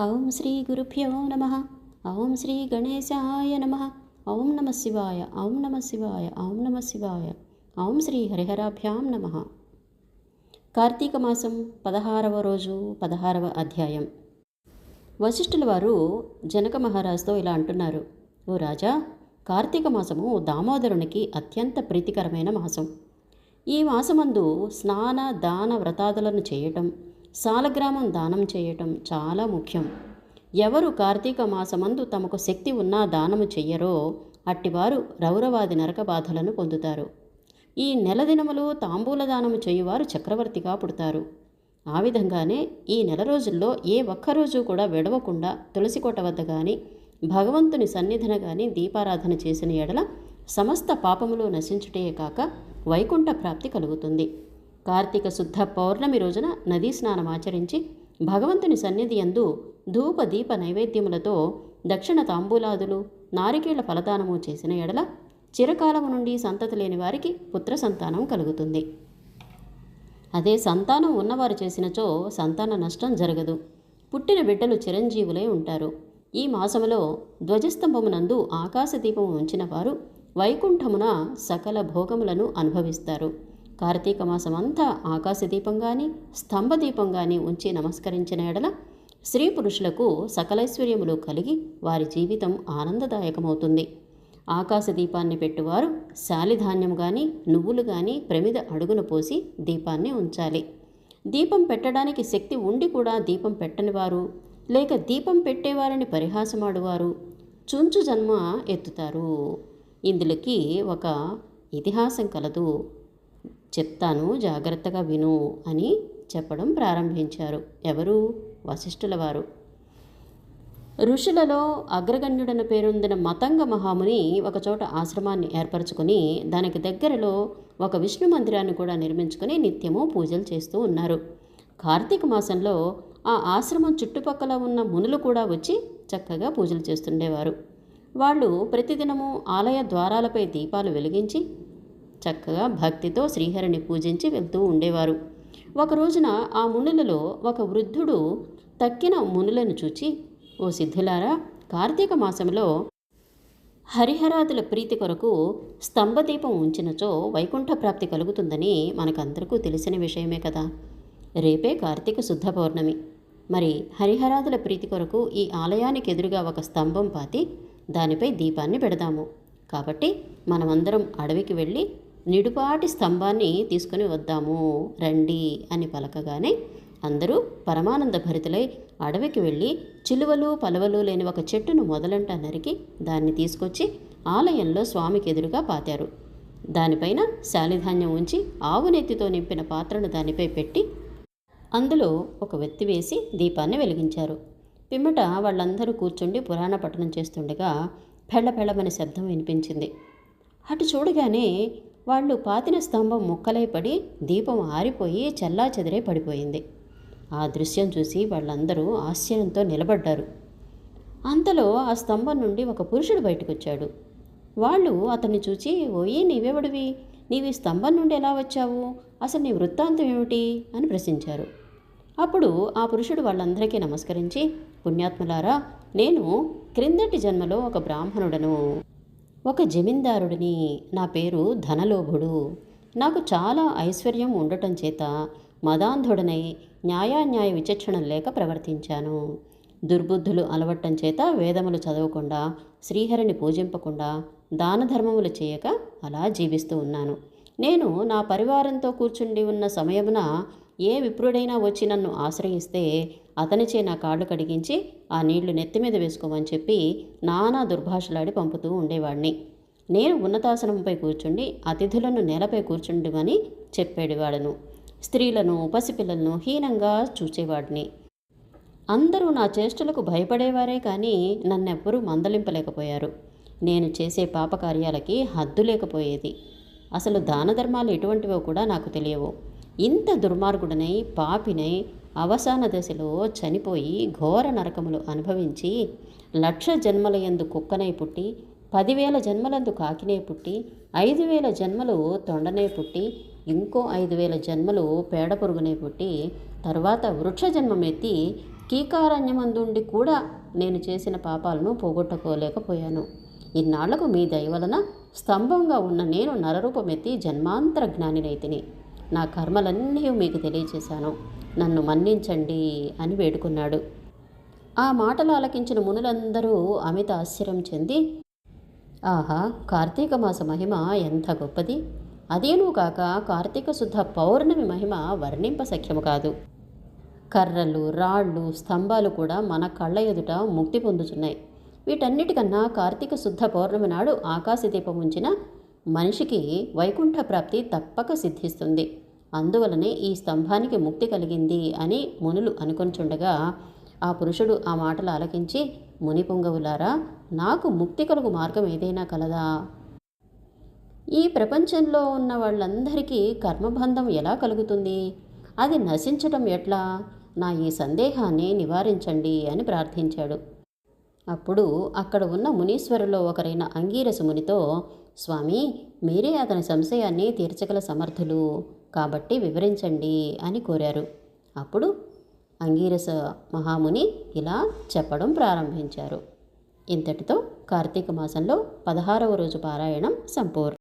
ఓం శ్రీ గురుభ్యో నమ. ఓం శ్రీ గణేశాయ నమ. ఓం నమ శివాయ. ఓం నమ శివాయ. ఓం నమ శివాయ. ఓం శ్రీ హరిహరాభ్యాం నమ. కార్తీక మాసం పదహారవ రోజు పదహారవ అధ్యాయం. వశిష్ఠుల వారు జనక మహారాజుతో ఇలా అంటున్నారు. ఓ రాజా కార్తీక మాసము దామోదరునికి అత్యంత ప్రీతికరమైన మాసం. ఈ మాసమందు స్నాన దాన వ్రతాదులను చేయటం సాలగ్రామం దానం చేయటం చాలా ముఖ్యం. ఎవరు కార్తీక మాసమందు తమకు శక్తి ఉన్నా దానము చెయ్యరో అట్టివారు రౌరవాది నరక బాధలను పొందుతారు. ఈ నెల దినములు తాంబూల దానము చేయువారు చక్రవర్తిగా పుడతారు. ఆ విధంగానే ఈ నెల రోజుల్లో ఏ ఒక్కరోజు కూడా విడవకుండా తులసికోట వద్ద కానీ భగవంతుని సన్నిధిన కానీ దీపారాధన చేసిన ఎడల సమస్త పాపములు నశించుటే కాక వైకుంఠ ప్రాప్తి కలుగుతుంది. కార్తీక శుద్ధ పౌర్ణమి రోజున నదీ స్నానం ఆచరించి భగవంతుని సన్నిధి యందు ధూప దీప నైవేద్యములతో దక్షిణ తాంబూలాదులు నారికేళ్ళ ఫలదానము చేసిన ఎడల చిరకాలము నుండి సంతతి లేని వారికి పుత్ర సంతానం కలుగుతుంది. అదే సంతానం ఉన్నవారు చేసినచో సంతాన నష్టం జరగదు. పుట్టిన బిడ్డలు చిరంజీవులై ఉంటారు. ఈ మాసములో ధ్వజస్తంభమునందు ఆకాశదీపం ఉంచిన వారు వైకుంఠమున సకల భోగములను అనుభవిస్తారు. కార్తీక మాసమంతా ఆకాశదీపంగాని స్తంభదీపంగాని ఉంచి నమస్కరించిన ఎడల స్త్రీ పురుషులకు సకలైశ్వర్యములు కలిగి వారి జీవితం ఆనందదాయకమవుతుంది. ఆకాశ దీపాన్ని పెట్టువారు శాలిధాన్యం కానీ నువ్వులు కానీ ప్రమిద అడుగున పోసి దీపాన్ని ఉంచాలి. దీపం పెట్టడానికి శక్తి ఉండి కూడా దీపం పెట్టని వారు లేక దీపం పెట్టేవారిని పరిహాసమాడువారు చుంచు జన్మ ఎత్తుతారు. ఇందులోకి ఒక ఇతిహాసం కలదు. చెప్తాను జాగ్రత్తగా విను అని చెప్పడం ప్రారంభించారు. ఎవరు? వశిష్ఠుల వారు. ఋషులలో అగ్రగణ్యుడన పేరొందిన మతంగ మహాముని ఒకచోట ఆశ్రమాన్ని ఏర్పరచుకుని దానికి దగ్గరలో ఒక విష్ణు మందిరాన్ని కూడా నిర్మించుకొని నిత్యము పూజలు చేస్తూ ఉన్నారు. కార్తీక మాసంలో ఆ ఆశ్రమం చుట్టుపక్కల ఉన్న మునులు కూడా వచ్చి చక్కగా పూజలు చేస్తుండేవారు. వాళ్ళు ప్రతిదినము ఆలయ ద్వారాలపై దీపాలు వెలిగించి చక్కగా భక్తితో శ్రీహరిని పూజించి వెళ్తూ ఉండేవారు. ఒక రోజున ఆ మునులలో ఒక వృద్ధుడు తక్కిన మునులను చూచి ఓ సిద్ధులారా కార్తీక మాసంలో హరిహరాదుల ప్రీతి కొరకు స్తంభదీపం ఉంచినచో వైకుంఠ ప్రాప్తి కలుగుతుందని మనకందరికీ తెలిసిన విషయమే కదా. రేపే కార్తీక శుద్ధ పౌర్ణమి. మరి హరిహరాదుల ప్రీతి కొరకు ఈ ఆలయానికి ఎదురుగా ఒక స్తంభం పాతి దానిపై దీపాన్ని పెడదాము. కాబట్టి మనమందరం అడవికి వెళ్ళి నిడుపాటి స్తంభాన్ని తీసుకుని వద్దాము రండి అని పలకగానే అందరూ పరమానంద భరితులై అడవికి వెళ్ళి చిలువలు పలవలు లేని ఒక చెట్టును మొదలంట నరికి దాన్ని తీసుకొచ్చి ఆలయంలో స్వామికి ఎదురుగా పాతారు. దానిపైన శాలిధాన్యం ఉంచి ఆవు నెత్తితో నింపిన పాత్రను దానిపై పెట్టి అందులో ఒక వెత్తి వేసి దీపాన్ని వెలిగించారు. పిమ్మట వాళ్ళందరూ కూర్చుండి పురాణ పఠనం చేస్తుండగా పెళ్ళ శబ్దం వినిపించింది. అటు చూడగానే వాళ్ళు పాతిన స్తంభం ముక్కలై పడి దీపం ఆరిపోయి చల్లా చెదిరే పడిపోయింది. ఆ దృశ్యం చూసి వాళ్ళందరూ ఆశ్చర్యంతో నిలబడ్డారు. అంతలో ఆ స్తంభం నుండి ఒక పురుషుడు బయటకొచ్చాడు. వాళ్ళు అతన్ని చూచి ఓయి నీవెవడివి? నీవి స్తంభం నుండి ఎలా వచ్చావు? అసలు నీ వృత్తాంతం ఏమిటి? అని ప్రశ్నించారు. అప్పుడు ఆ పురుషుడు వాళ్ళందరికీ నమస్కరించి పుణ్యాత్ములారా నేను క్రిందటి జన్మలో ఒక బ్రాహ్మణుడను. ఒక జమీందారుడిని నా పేరు ధనలోభుడు. నాకు చాలా ఐశ్వర్యం ఉండటం చేత మదాంధుడనై న్యాయాన్యాయ విచక్షణ లేక ప్రవర్తించాను. దుర్బుద్ధులు అలవట్టం చేత వేదములు చదవకుండా శ్రీహరిని పూజింపకుండా దాన ధర్మములు చేయక అలా జీవిస్తూ ఉన్నాను. నేను నా పరివారంతో కూర్చుండి ఉన్న సమయమున ఏ విప్రుడైనా వచ్చి నన్ను ఆశ్రయిస్తే అతనిచే నా కాళ్ళు కడిగించి ఆ నీళ్ళు నెత్తి మీద వేసుకోమని చెప్పి నానా దుర్భాషలాడి పంపుతూ ఉండేవాడిని నేను ఉన్నతాసనంపై కూర్చుండి అతిథులను నేలపై కూర్చుండమని చెప్పేవాడను స్త్రీలను పసిపిల్లలను హీనంగా చూచేవాడిని. అందరూ నా చేష్టలకు భయపడేవారే కానీ నన్నెవ్వరూ మందలింపలేకపోయారు. నేను చేసే పాపకార్యాలకి హద్దు లేకపోయేది. అసలు దాన ధర్మాలు ఎటువంటివో కూడా నాకు తెలియవు. ఇంత దుర్మార్గుడనై పాపినై అవసాన దశలో చనిపోయి ఘోర నరకములు అనుభవించి లక్ష జన్మలయందు కుక్కనై పుట్టి పదివేల జన్మలందు కాకినే పుట్టి ఐదు వేల జన్మలు తొండనే పుట్టి ఇంకో ఐదు వేల జన్మలు పేడ పురుగునే పుట్టి తర్వాత వృక్ష జన్మమెత్తి కీకారణ్యమందుండి కూడా నేను చేసిన పాపాలను పోగొట్టుకోలేకపోయాను. ఇన్నాళ్ళకు మీ దయవలన స్తంభంగా ఉన్న నేను నరరూపమెత్తి జన్మాంతర జ్ఞానినైతిని. నా కర్మలన్నీ మీకు తెలియచేశాను. నన్ను మన్నించండి అని వేడుకున్నాడు. ఆ మాటలు ఆలకించిన మునులందరూ అమిత ఆశ్చర్యం చెంది ఆహా కార్తీక మాస మహిమ ఎంత గొప్పది. అదేనూ కాక కార్తీక శుద్ధ పౌర్ణమి మహిమ వర్ణింప సఖ్యము కాదు. కర్రలు రాళ్ళు స్తంభాలు కూడా మన కళ్ళ ఎదుట ముక్తి పొందుతున్నాయి వీటన్నిటికన్నా కార్తీక శుద్ధ పౌర్ణమి నాడు ఆకాశ దీపం ఉంచిన మనిషికి వైకుంఠ ప్రాప్తి తప్పక సిద్ధిస్తుంది. అందువలనే ఈ స్తంభానికి ముక్తి కలిగింది అని మునులు అనుకొంచుండగా ఆ పురుషుడు ఆ మాటలు ఆలకించి ముని పొంగవులారా నాకు ముక్తి కలుగు మార్గం ఏదైనా కలదా? ఈ ప్రపంచంలో ఉన్న వాళ్ళందరికీ కర్మబంధం ఎలా కలుగుతుంది? అది నశించటం ఎట్లా? నా ఈ సందేహాన్ని నివారించండి అని ప్రార్థించాడు. అప్పుడు అక్కడ ఉన్న మునీశ్వరులో ఒకరైన అంగీరసు మునితో స్వామి మీరే అతని సంశయాన్ని తీర్చగల సమర్థులు. కాబట్టి వివరించండి అని కోరారు. అప్పుడు అంగీరస మహాముని ఇలా చెప్పడం ప్రారంభించారు. ఇంతటితో కార్తీక మాసంలో పదహారవ రోజు పారాయణం సంపూర్ణం.